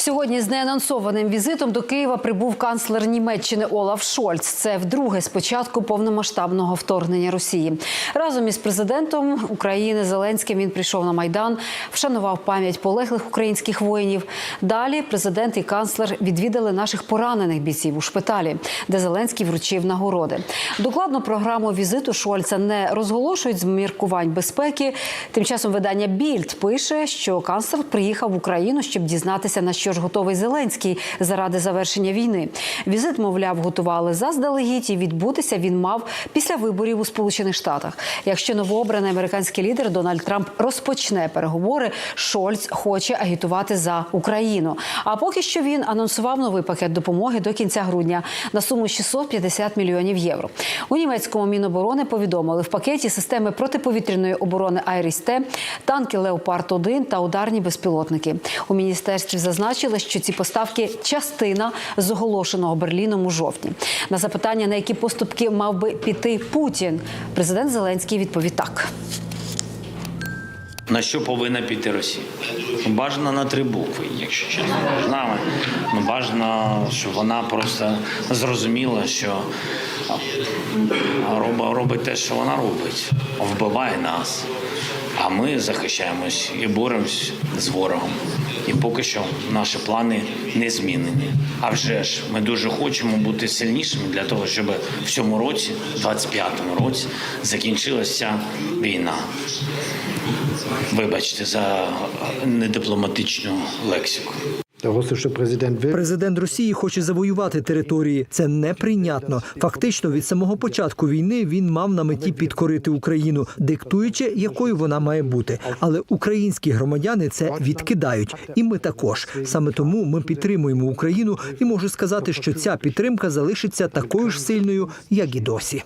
Сьогодні з неанонсованим візитом до Києва прибув канцлер Німеччини Олаф Шольц. Це вдруге з початку повномасштабного вторгнення Росії. Разом із президентом України Зеленським він прийшов на майдан, вшанував пам'ять полеглих українських воїнів. Далі президент і канцлер відвідали наших поранених бійців у шпиталі, де Зеленський вручив нагороди. Докладну програму візиту Шольца не розголошують з міркувань безпеки. Тим часом видання Більд пише, що канцлер приїхав в Україну, щоб дізнатися на що ж готовий Зеленський заради завершення війни. Візит, мовляв, готували заздалегідь і відбутися він мав після виборів у Сполучених Штатах. Якщо новообраний американський лідер Дональд Трамп розпочне переговори, Шольц хоче агітувати за Україну. А поки що він анонсував новий пакет допомоги до кінця грудня на суму 650 мільйонів євро. У німецькому міноборони повідомили в пакеті системи протиповітряної оборони Айріс-Т, танки Леопард 1 та ударні безпілотники. У міністерстві зазначили, що ці поставки частина з Берліном у жовтні. На запитання, на які поступки мав би піти Путін, президент Зеленський відповів так. На що повинна піти Росія? Бажано на три букви, якщо чесно. Нами. Ну, бажано, щоб вона просто зрозуміла, що робить те, що вона робить, вбиває нас. А ми захищаємось і боремось з ворогом. І поки що наші плани не змінені. А вже ж ми дуже хочемо бути сильнішими для того, щоб в цьому році, 25-му році, закінчилася війна. Вибачте за недипломатичну лексику. Президент Росії хоче завоювати території. Це неприйнятно. Фактично, від самого початку війни він мав на меті підкорити Україну, диктуючи, якою вона має бути. Але українські громадяни це відкидають, і ми також. Саме тому ми підтримуємо Україну і можу сказати, що ця підтримка залишиться такою ж сильною, як і досі.